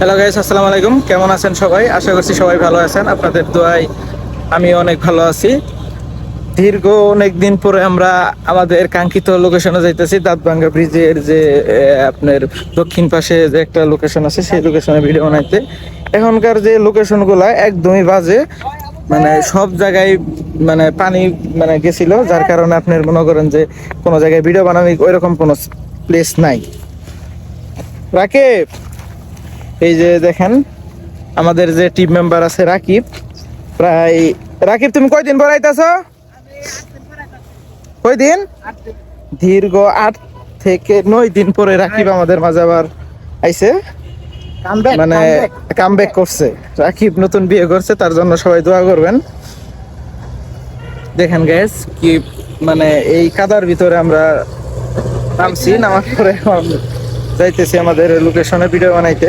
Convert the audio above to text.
Hello guys আসসালামু আলাইকুম। কেমন আছেন সবাই? আশা করছি সবাই ভালো আছেন। আপনাদের দোয়ায় আমি অনেক ভালো আছি। দীর্ঘ অনেক দিন পরে আমরা আমাদের কাঙ্ক্ষিত লোকেশনে যাইতেছি, দাঁতভাঙ্গা ব্রিজের যে আপনার দক্ষিণ পাশে যে একটা লোকেশন আছে, সেই লোকেশনে ভিডিও বানাইতে। এখনকার যে লোকেশনগুলো একদমই বাজে। মানে সব জায়গায় মানে পানি মানে গেছিল, যার কারণে আপনার মনে করেন যে কোনো জায়গায় ভিডিও বানাবি ওইরকম কোনো প্লেস নাই। রাকিব! এই যে দেখেন আমাদের যে টিম মেম্বার আছে রাকিব প্রায় রাকিব তুমি কয়দিন পর আইতাছ কয়দিন? দীর্ঘ আট থেকে নয় দিন পরে রাকিব আমাদের মাঝে আবার আইছে। মানে কামব্যাক করছে। রাকিব নতুন বিয়ে করছে তার জন্য সবাই দোয়া করবেন। দেখেন গ্যাস কি মানে এই কাদার ভিতরে আমরা নামছি নামার পরে যাইতেছি আমাদের লোকেশনে ভিডিও বানাইতে।